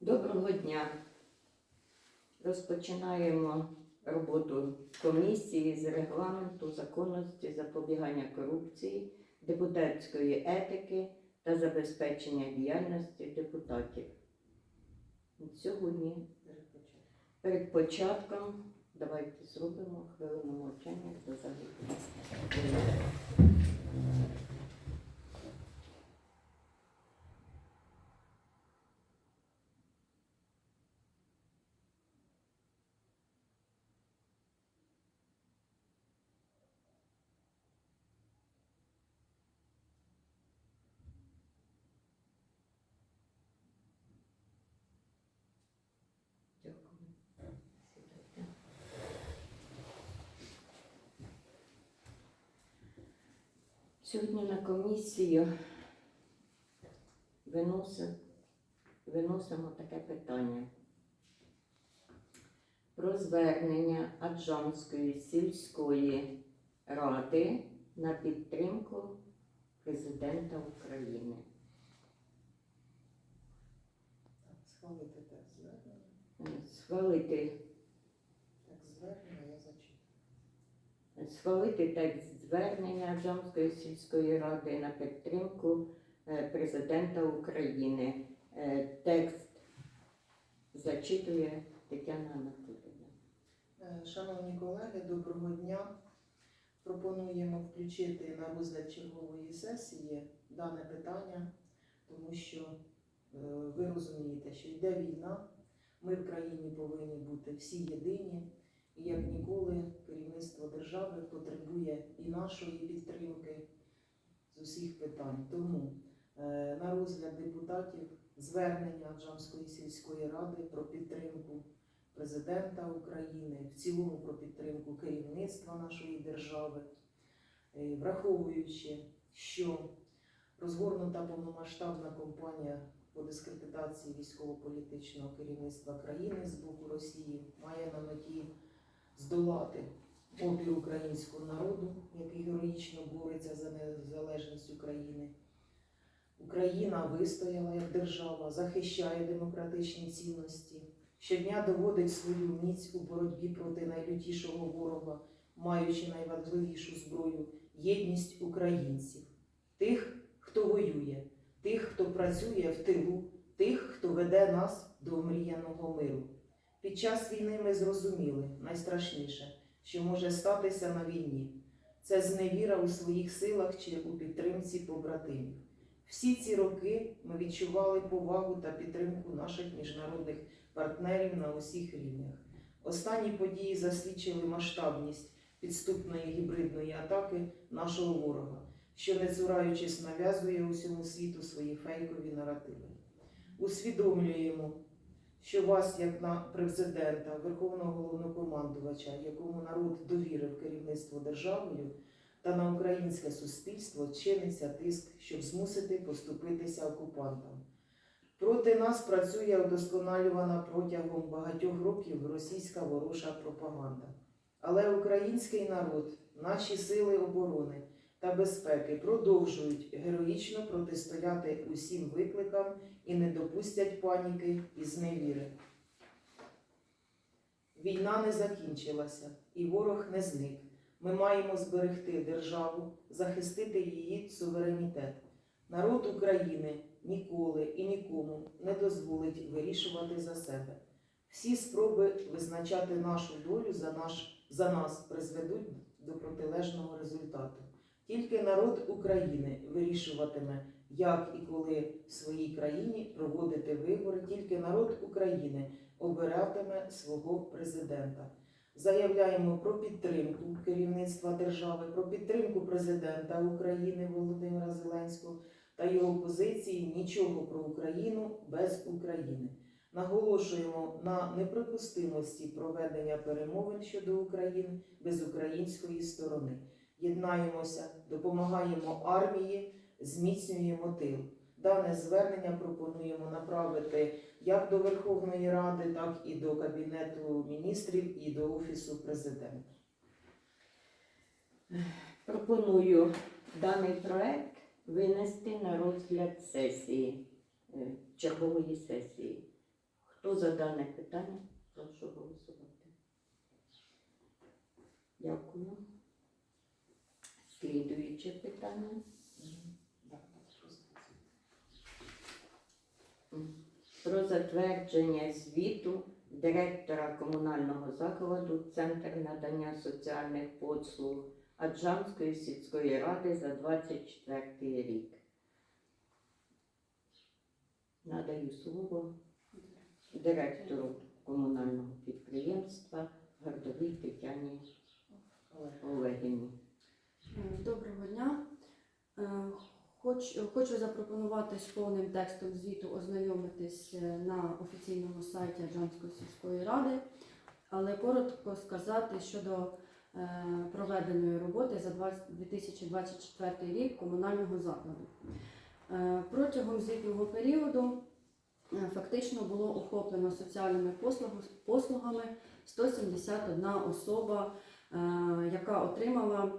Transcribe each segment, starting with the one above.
Доброго дня. Розпочинаємо роботу комісії з регламенту, законності, запобігання корупції, депутатської етики та забезпечення діяльності депутатів. Сьогодні перед початком давайте зробимо хвилину мовчання за загиблих. Дякую. Сідайте. Сьогодні на комісію виносимо, виносимо таке питання про звернення Аджанської сільської ради на підтримку президента України. Схвалити текст звернення. Схвалити Текст звернення я зачитую. схвалити текст звернення Джамської сільської ради на підтримку е, президента України. Е, Текст зачитує Тетяна Анатолійовна. Е, Шановні колеги, доброго дня. Пропонуємо включити на розгляд чергової сесії дане питання, тому що ви розумієте, що йде війна, ми в країні повинні бути всі єдині, як ніколи керівництво держави потребує і нашої підтримки з усіх питань. Тому е, на розгляд депутатів звернення Джамської сільської ради про підтримку президента України, в цілому про підтримку керівництва нашої держави, Е, враховуючи, що розгорнута повномасштабна кампанія по дискредитації військово-політичного керівництва країни з боку Росії має на меті здолати опір українського народу, який героїчно бореться за незалежність України. Україна вистояла як держава, захищає демократичні цінності, щодня доводить свою міць у боротьбі проти найлютішого ворога, маючи найважливішу зброю єдність українців, тих, хто воює, тих, хто працює в тилу, тих, хто веде нас до омріяного миру. Під час війни ми зрозуміли найстрашніше, що може статися на війні. Це зневіра у своїх силах чи у підтримці побратимів. Всі ці роки ми відчували повагу та підтримку наших міжнародних партнерів на усіх рівнях. Останні події засвідчили масштабність підступної гібридної атаки нашого ворога, що не цураючись нав'язує усьому світу свої фейкові наративи. Усвідомлюємо, що вас, як на президента, верховного головнокомандувача, якому народ довірив керівництво державою, та на українське суспільство чиниться тиск, щоб змусити поступитися окупантам. Проти нас працює удосконалювана протягом багатьох років російська ворожа пропаганда. Але український народ, наші сили оборони та безпеки продовжують героїчно протистояти усім викликам і не допустять паніки і зневіри. Війна не закінчилася, і ворог не зник. Ми маємо зберегти державу, захистити її суверенітет. Народ України ніколи і нікому не дозволить вирішувати за себе. Всі спроби визначати нашу долю за, наш, за нас призведуть до протилежного результату. Тільки народ України вирішуватиме, як і коли в своїй країні проводити вибори. Тільки народ України обиратиме свого президента. Заявляємо про підтримку керівництва держави, про підтримку президента України Володимира Зеленського та його позиції нічого про Україну без України. Наголошуємо на неприпустимості проведення перемовин щодо України без української сторони. Єднаємося, допомагаємо армії, зміцнюємо тил. Дане звернення пропонуємо направити як до Верховної Ради, так і до Кабінету міністрів і до Офісу президента. Пропоную даний проект винести на розгляд сесії, е, чергової сесії. Хто за дане питання? Прошу голосувати. Дякую. Слідуюче питання. Про затвердження звіту директора комунального закладу Центр надання соціальних послуг Аджамської сільської ради за 24 рік. Надаю слово директору комунального підприємства Гордовій Тетяні Олегівні. Е, Доброго дня. Е, Хоч, хочу запропонувати з повним текстом звіту ознайомитись е, на офіційному сайті Аджанської сільської ради, але коротко сказати щодо проведеної роботи за 2024 рік комунального закладу. Протягом звітного періоду фактично було охоплено соціальними послуг- послугами 171 особа, яка отримала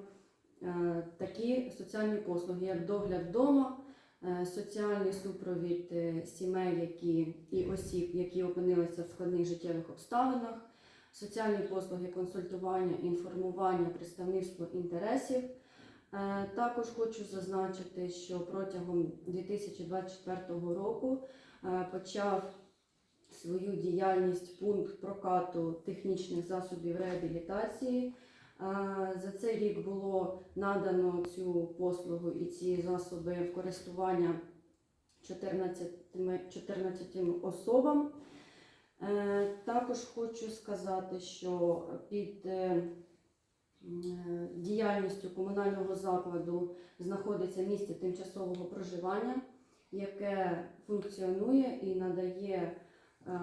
такі соціальні послуги, як догляд вдома, е, соціальний супровід е, сімей які, і осіб, які опинилися в складних життєвих обставинах, соціальні послуги консультування, інформування, представництво інтересів. Е, Також хочу зазначити, що протягом 2024 року е, почав свою діяльність пункт прокату технічних засобів реабілітації. За цей рік було надано цю послугу і ці засоби в користування 14, 14 особам. Е, Також хочу сказати, що під е, діяльністю комунального закладу знаходиться місце тимчасового проживання, яке функціонує і надає е,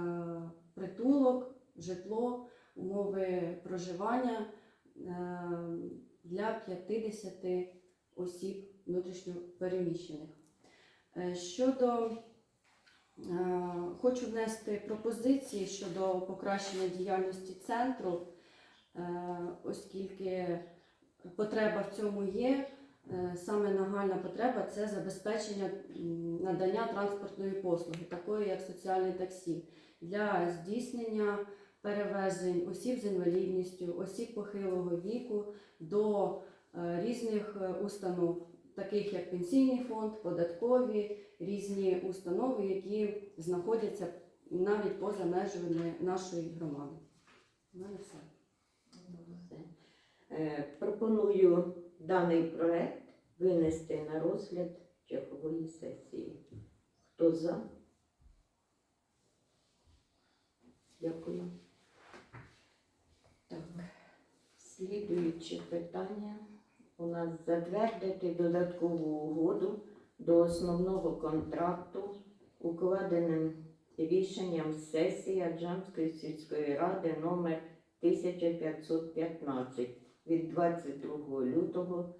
притулок, житло, умови проживання для 50 осіб внутрішньопереміщених. Е, Щодо е, хочу внести пропозиції щодо покращення діяльності центру, е, оскільки потреба в цьому є. Е, Саме нагальна потреба це забезпечення надання транспортної послуги, такої як соціальне таксі, для здійснення перевезень осіб з інвалідністю, осіб похилого віку до е, різних е, установ, таких як пенсійний фонд, податкові, різні установи, які знаходяться навіть поза межами нашої громади. Все. Е, Пропоную даний проект винести на розгляд чергової сесії. Хто за? Дякую. Так, слідуюче питання. У нас затвердити додаткову угоду до основного контракту, укладеним рішенням сесії Аджамської сільської ради номер 1515 від 22 лютого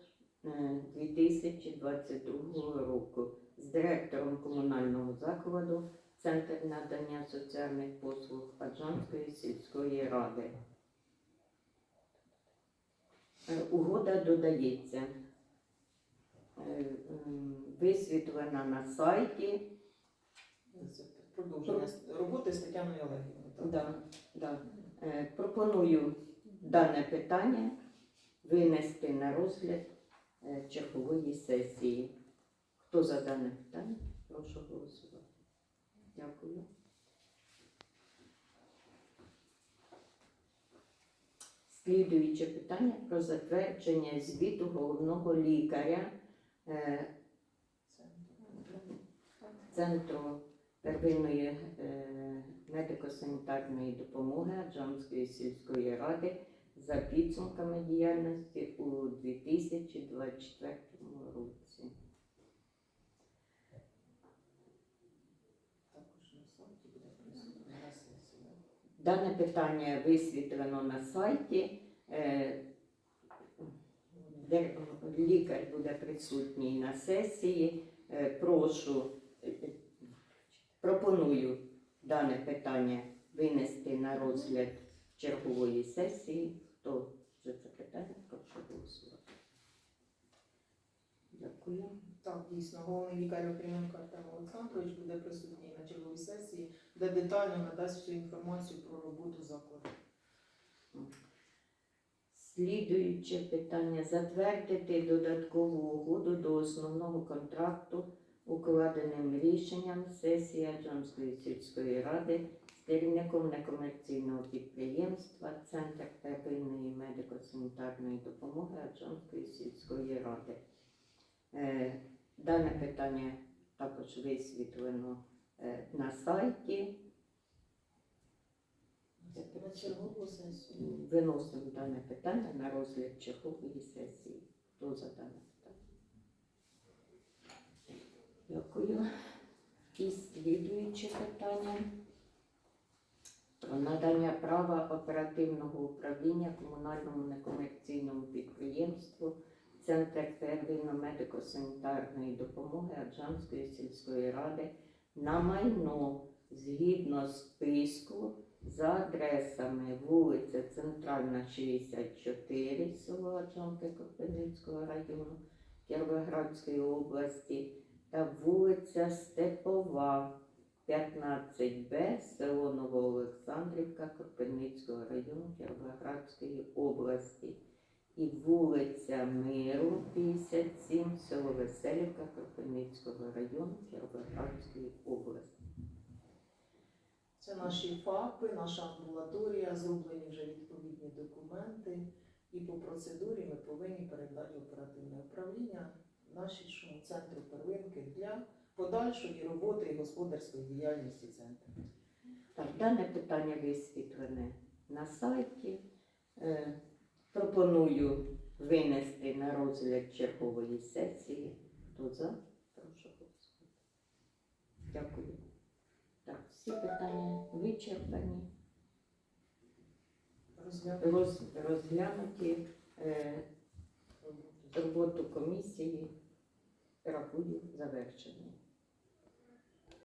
е, 2022 року з директором комунального закладу Центр надання соціальних послуг Аджанської сільської ради. Е, Угода додається, е, висвітлена на сайті. Продовження роботи з Тетяною Олегівною. Да, да. Е, Пропоную дане питання винести на розгляд чергової сесії. Хто за дане питання? Прошу голосувати. Дякую. Слідуюче питання про затвердження звіту головного лікаря е, Центру первинної е, медико-санітарної допомоги Аджамської сільської ради за підсумками діяльності у 2024 році. Також на сайті буде присутня на сесії. да? Дане питання висвітлено на сайті. Е, де лікар буде присутній на сесії. Е, Прошу, е, пропоную дане питання винести на розгляд чергової сесії. Хто за це питання? Прошу голосувати. Дякую. Так, дійсно, головний лікар Окріменко Артем Олександрович буде присутній на черговій сесії. де детально надасть всю інформацію про роботу закладу. Слідуюче питання затвердити додаткову угоду до основного контракту укладеним рішенням сесії Аджонської сільської ради з керівником некомерційного підприємства Центр первинної медико-санітарної допомоги Аджонської сільської ради. Е, Дане питання також висвітлено е, на сайті. На чергову сесію. Виносимо дане питання на розгляд чергової сесії. Хто за дане питання? Дякую. І слідуюче питання про надання права оперативного управління комунальному некомерційному підприємству Центр первинно-медико-санітарної допомоги Аджанської сільської ради на майно згідно списку за адресами вулиця Центральна, 64, село Аджонки Кропивницького району Кіровоградської області та вулиця Степова, 15Б, село Новоолександрівка Кропивницького району Кіровоградської області і вулиця Миру, 57, село Веселівка Кропивницького району Кіровоградської області. Це наші ФАПи, наша амбулаторія, зроблені вже відповідні документи. І по процедурі ми повинні передати оперативне управління нашому центру первинки для подальшої роботи і господарської діяльності центру. Так, дане питання висвітлене на сайті. Пропоную винести на розгляд чергової сесії. Хто за? Прошу голосувати. Дякую. Так, всі питання вичерпані, роз, розглянуті. Е, роботу комісії рахую завершеною.